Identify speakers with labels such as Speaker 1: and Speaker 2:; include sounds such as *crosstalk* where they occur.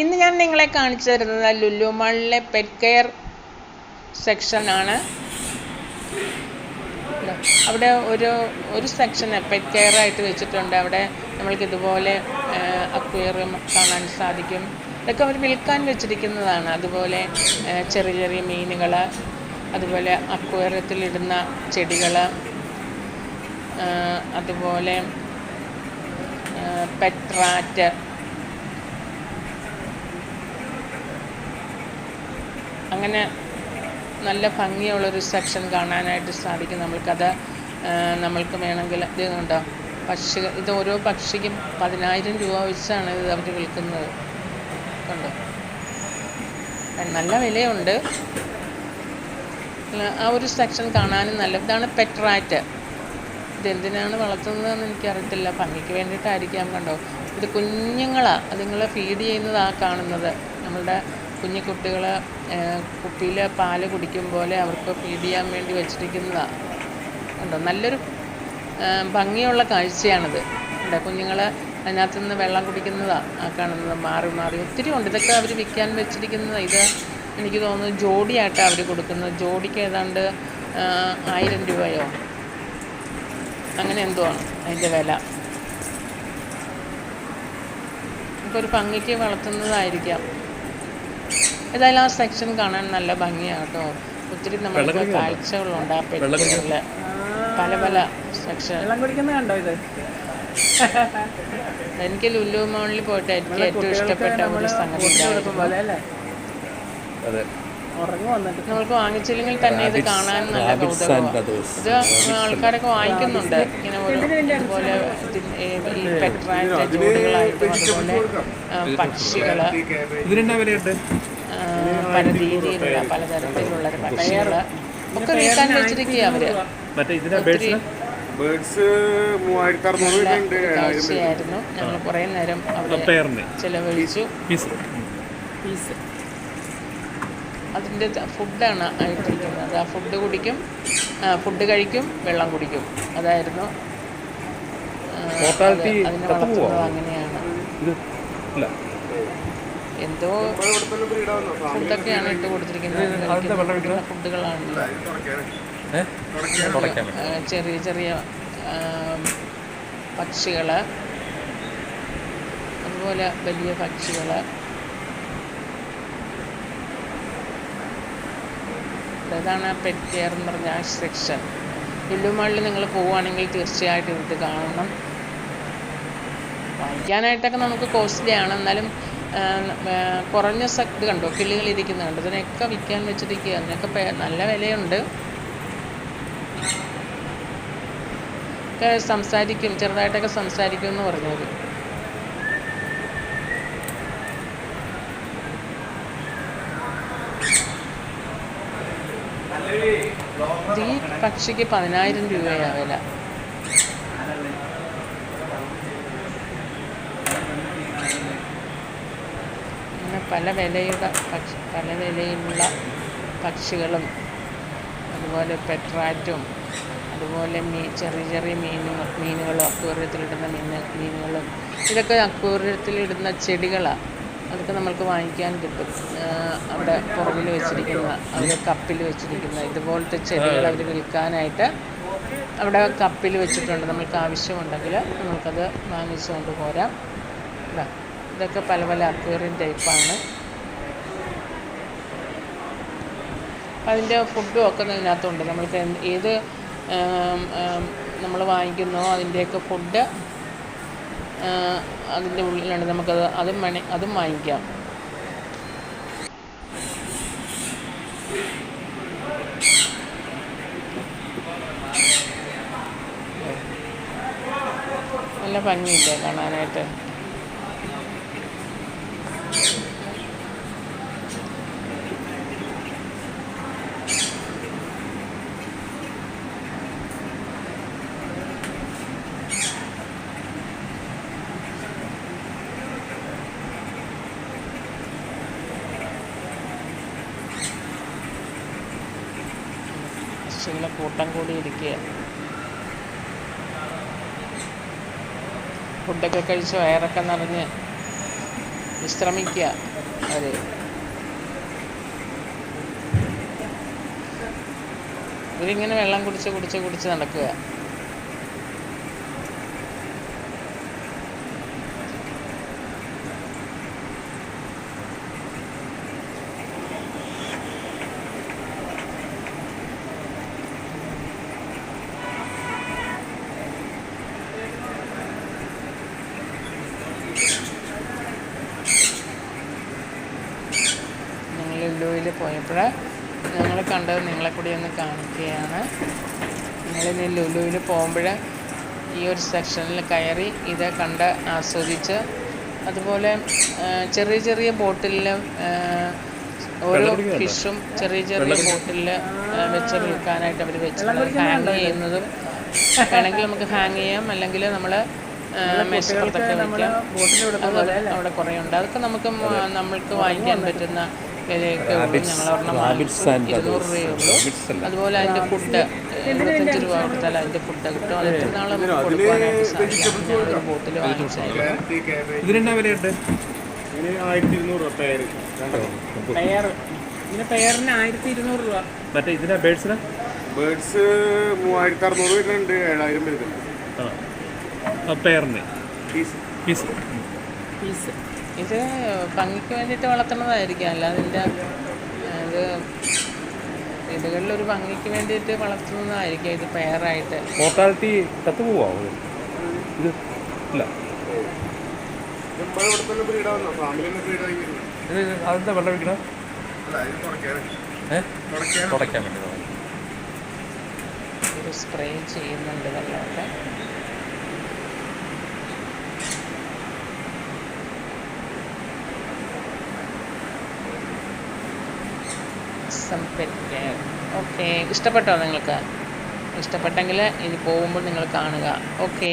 Speaker 1: ഇന്ന് ഞാൻ നിങ്ങളെ കാണിച്ചു തരുന്നത് ലുലു പെറ്റ് കെയർ സെക്ഷനാണ് അവിടെ ഒരു ഒരു സെക്ഷൻ പെറ്റ് കെയർ ആയിട്ട് വെച്ചിട്ടുണ്ട്. അവിടെ നമ്മൾക്ക് ഇതുപോലെ അക്വേറിയം കാണാൻ സാധിക്കും. ഇതൊക്കെ അവർ വിൽക്കാൻ വെച്ചിരിക്കുന്നതാണ്. അതുപോലെ ചെറിയ ചെറിയ മീനുകൾ അതുപോലെ അക്വേറിയത്തിലിടുന്ന ചെടികൾ അതുപോലെ പെറ്റ് റാറ്റ് അങ്ങനെ നല്ല ഭംഗിയുള്ളൊരു സെക്ഷൻ കാണാനായിട്ട് സാധിക്കും നമ്മൾക്കത്. നമ്മൾക്ക് വേണമെങ്കിൽ ഇത് കണ്ടോ? പക്ഷി ഇത് ഓരോ പക്ഷിക്കും പതിനായിരം രൂപ വെച്ചാണ് ഇത് അവർ വിൽക്കുന്നത്. കണ്ടോ? നല്ല വിലയുണ്ട്. ആ ഒരു സെക്ഷൻ കാണാനും നല്ല ഇതാണ് പെട്രാറ്റ് ഇതെന്തിനാണ് വളർത്തുന്നതെന്ന് എനിക്കറിയത്തില്ല. ഭംഗിക്ക് വേണ്ടിയിട്ടായിരിക്കാം കണ്ടോ? ഇത് കുഞ്ഞുങ്ങളാണ് അതുങ്ങളെ ഫീഡ് ചെയ്യുന്നതാണ് കാണുന്നത്. നമ്മളുടെ കുഞ്ഞു കുട്ടികൾ കുപ്പിയിൽ പാൽ കുടിക്കും പോലെ അവർക്ക് ഫീഡ് ചെയ്യാൻ വേണ്ടി വെച്ചിരിക്കുന്നതാണ് ഉണ്ടോ നല്ലൊരു ഭംഗിയുള്ള കാഴ്ചയാണിത്. കണ്ടോ? കുഞ്ഞുങ്ങൾ അതിനകത്ത് നിന്ന് വെള്ളം കുടിക്കുന്നതാണ് ആ കാണുന്നത് മാറി മാറി. ഒത്തിരി ഉണ്ട്. ഇതൊക്കെ അവർ വിൽക്കാൻ വെച്ചിരിക്കുന്നത്. ഇത് എനിക്ക് തോന്നുന്നു ജോഡിയായിട്ടാണ് അവർ കൊടുക്കുന്നത്. ജോഡിക്ക് ഏതാണ്ട് ആയിരം രൂപയോ? അങ്ങനെ എന്തോ ആണ് അതിന്റെ വില. ഇപ്പോൾ ഒരു ഭംഗിക്ക് വളർത്തുന്നതായിരിക്കാം. ഏതായാലും ആ സെക്ഷൻ കാണാൻ നല്ല ഭംഗിയാട്ടോ. കേട്ടോ ഒത്തിരി നമുക്ക് കാഴ്ചകളുണ്ട് ആ പെട്ടികളിൽ. പല പല സെക്ഷൻ *laughs* എനിക്ക് ലുല്ലു മോളിൽ പോയിട്ട് എനിക്ക് ഏറ്റവും ഇഷ്ടപ്പെട്ട ഒരു സംഗതി
Speaker 2: നിങ്ങൾക്ക് അല്ലേ?
Speaker 3: അതെ.
Speaker 2: ഉറങ്ങി വന്നിട്ട്
Speaker 1: നമ്മൾക്ക് വാങ്ങിച്ചില്ലെങ്കിൽ തന്നെ ഇത് കാണാൻ നല്ല കൗതുകമാണ് ഇത് ആൾക്കാരൊക്കെ വാങ്ങിക്കുന്നുണ്ട്. ഇങ്ങനെ ഇതിന് ഈ പെട്രാറ്റ് ജോഡികളായിട്ടും അതുപോലെ പക്ഷികൾ. പല രീതിയിലുള്ള പലതരത്തിലുള്ള പക്ഷികൾ ഒക്കെ വിൽക്കാൻ വെച്ചിരിക്കുക
Speaker 4: അവർ.
Speaker 1: കാഴ്ചയായിരുന്നു. ഞങ്ങൾ കുറേ നേരം അവിടെ ചെലവഴിച്ചു. അതിന്റെ ഫുഡാണ് ആയിട്ടിരിക്കുന്നത്. ആ ഫുഡ് കുടിക്കും ഫുഡ് കഴിക്കും വെള്ളം കുടിക്കും. അതായിരുന്നു അതിനെ വളർത്തുന്നത് അങ്ങനെയാണ്. എന്തോ ഫുഡൊക്കെയാണ് ഇട്ട് കൊടുത്തിരിക്കുന്നത്. ഫുഡുകളാണ്. ചെറിയ ചെറിയ പക്ഷികൾ അതുപോലെ വലിയ പക്ഷികൾ ഇതാണ് പെറ്റ് കെയർ എന്ന് പറഞ്ഞ ആ സെക്ഷൻ ലുലുമാളിൽ നിങ്ങൾ പോവുകയാണെങ്കിൽ തീർച്ചയായിട്ടും ഇത് കാണണം. വാങ്ങിക്കാനായിട്ടൊക്കെ നമുക്ക് കോസ്റ്റ്ലി ആണ് എന്നാലും കുറഞ്ഞ ഇത് കണ്ടോ? കിളികൾ ഇരിക്കുന്നത് കണ്ടോ ഇതിനൊക്കെ വിൽക്കാൻ വെച്ചിരിക്കുക അതിനൊക്കെ നല്ല വിലയുണ്ട്. ഒക്കെ സംസാരിക്കും. ചെറുതായിട്ടൊക്കെ സംസാരിക്കും എന്ന് പറഞ്ഞത് ഈ പക്ഷിക്ക് പതിനായിരം രൂപയാണ് വില അങ്ങനെ പല വിലയുടെ പക്ഷി പല വിലയിലുള്ള പക്ഷികളും അതുപോലെ പെട്രാറ്റും അതുപോലെ മീ ചെറിയ ചെറിയ മീനുകൾ മീനുകളും അക്വേറിയത്തിലിടുന്ന മീൻ മീനുകളും ഇതൊക്കെ അക്വേറിയത്തിലിടുന്ന ചെടികളാണ് അതൊക്കെ നമ്മൾക്ക് വാങ്ങിക്കാൻ കിട്ടും. അവിടെ പുറകിൽ വെച്ചിരിക്കുന്ന അവർ കപ്പിൽ വെച്ചിരിക്കുന്ന ഇതുപോലത്തെ ചെടികൾ അവർ വിൽക്കാനായിട്ട് അവിടെ കപ്പിൽ വെച്ചിട്ടുണ്ട്. നമ്മൾക്ക് ആവശ്യമുണ്ടെങ്കിൽ നമ്മൾക്കത് വാങ്ങിച്ചുകൊണ്ട് പോരാം ഇതാ, ഇതൊക്കെ പല പല അക്വേറിയം ടൈപ്പാണ്. അതിന്റെ ഫുഡും ഒക്കെ ഇതിനകത്തുണ്ട് നമ്മൾക്ക് ഏത് നമ്മൾ വാങ്ങിക്കുന്നോ അതിന്റെയൊക്കെ ഫുഡ് അതിന്റെ ഉള്ളിലാണ് നമുക്കത് അതും വേണേ അതും വാങ്ങിക്കാം. നല്ല ഭംഗിയില്ലേ കാണാനായിട്ട്? പക്ഷികളെ കൂട്ടം കൂടി ഇരിക്കുക. ഫുഡൊക്കെ കഴിച്ച് വയറൊക്കെ നിറഞ്ഞ്. വിശ്രമിക്കുക. അവർ ഇവരിങ്ങനെ വെള്ളം കുടിച്ച് കുടിച്ച് കുടിച്ച് നടക്കുക. ലുലുവിൽ പോയപ്പോൾ ഞങ്ങൾ കണ്ടത് നിങ്ങളെ കൂടി ഒന്ന് കാണിക്കുകയാണ്. ഞങ്ങളിനി ലുലുവിൽ പോകുമ്പോൾ ഈ ഒരു സെക്ഷനിൽ കയറി ഇത് കണ്ട് ആസ്വദിച്ച് അതുപോലെ ചെറിയ ചെറിയ ബോട്ടിലിൽ ഓരോ? ഫിഷും ചെറിയ ചെറിയ ബോട്ടിൽ വെച്ച് വിൽക്കാനായിട്ട് അവർ വെച്ചിട്ടുണ്ട് ഹാങ് ചെയ്യുന്നതും വേണമെങ്കിൽ നമുക്ക് ഹാങ് ചെയ്യാം. അല്ലെങ്കിൽ നമ്മൾ മേശപ്പുറത്തൊക്കെ
Speaker 2: വെക്കാം.
Speaker 1: അത് അവിടെ കുറേ ഉണ്ട്. അതൊക്കെ നമുക്ക് നമ്മൾക്ക് വാങ്ങിക്കാൻ പറ്റുന്ന വിലയൊക്കെ ഉള്ളൂ ഞങ്ങൾ ഒരെണ്ണം ഇരുന്നൂറ്
Speaker 3: others.
Speaker 1: രൂപയേ ഉള്ളൂ
Speaker 3: Rabbits അല്ല.
Speaker 1: അതുപോലെ അതിന്റെ ഫുഡ് എഴുപത്തഞ്ച് രൂപ കൊടുത്താൽ അതിന്റെ ഫുഡ് കിട്ടും. അത് എത്ര നാൾ കൊടുക്കാനായിട്ട് സാധിക്കും? ഞങ്ങളൊരു ബോട്ടിൽ വാങ്ങിച്ചായിരുന്നു
Speaker 3: ഇതിനെന്നാ വിലയുണ്ട്?
Speaker 4: ആയിരത്തി ഇരുന്നൂറ് രൂപ രണ്ടെണ്ണം.
Speaker 2: പെയർ ഇതിന് പെയറിന് ആയിരത്തി ഇരുന്നൂറ് രൂപ.
Speaker 3: മറ്റേ ഇതിനാ ബേഡ്സിന്
Speaker 4: ബേർഡ്സ് മൂവായിരത്തി അറുന്നൂറ് വരുന്നുണ്ട്. ഏഴായിരം വരുന്നുണ്ട്.
Speaker 3: പെയറിന്
Speaker 4: പീസ്
Speaker 3: പീസ്
Speaker 2: പീസ്
Speaker 1: ഇത് ഭംഗിക്ക് വേണ്ടിയിട്ട് വളർത്തുന്നതായിരിക്കാം. അല്ലാതെ ഇതിന്റെ ഇത് വീടുകളിലൊരു ഭംഗിക്ക് വേണ്ടിയിട്ട് വളർത്തുന്നതായിരിക്കും ഇത് പെയറായിട്ട്.
Speaker 3: മോർട്ടാലിറ്റി ചത്തു പോവാ ഇത് ഇല്ല. അതെന്താ വെള്ളം ഒഴിക്കണം?
Speaker 4: തുടയ്ക്കാൻ
Speaker 3: വേണ്ടി
Speaker 1: സ്പ്രേ ചെയ്യുന്നുണ്ട് വെള്ളമൊക്കെ. ഓക്കെ. ഇഷ്ടപ്പെട്ടോ നിങ്ങൾക്ക്? ഇഷ്ടപ്പെട്ടെങ്കിൽ ഇനി പോകുമ്പോൾ നിങ്ങൾ കാണുക. ഓക്കെ.